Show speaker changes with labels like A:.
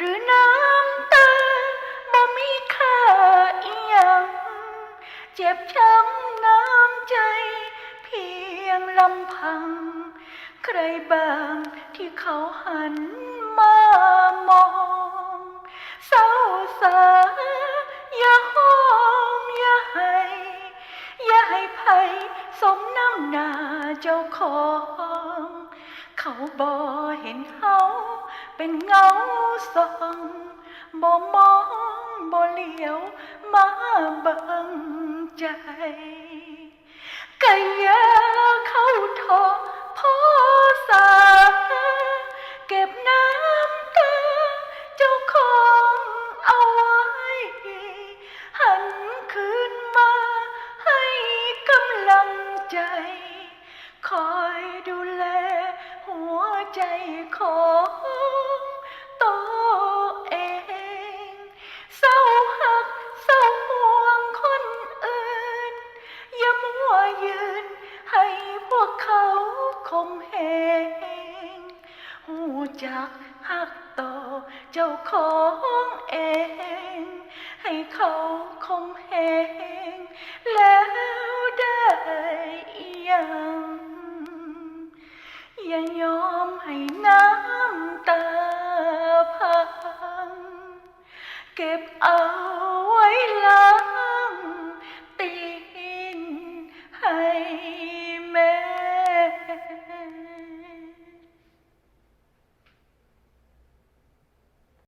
A: หรือน้ำตาบ่มีค่าอีหยัง เจ็บช้ำน้ำใจ เพียงลำพัง ใครบางที่เขาหันมามอง เศร้าสาอย่าหอมอย่าให้ อย่าให้ภัยสมน้ำหนาเจ้าของ เขาบ่เห็นห้า เป็นเงาส่องบ่มองบ่เหลียวมาเบิ่ง กเขาคมเหงหูจักหักต่อเจ้าของเอง ให้เขาคมเหงแล้วได้ยังอย่ายอมให้น้ำตาพัง เก็บเอาไว้ล้า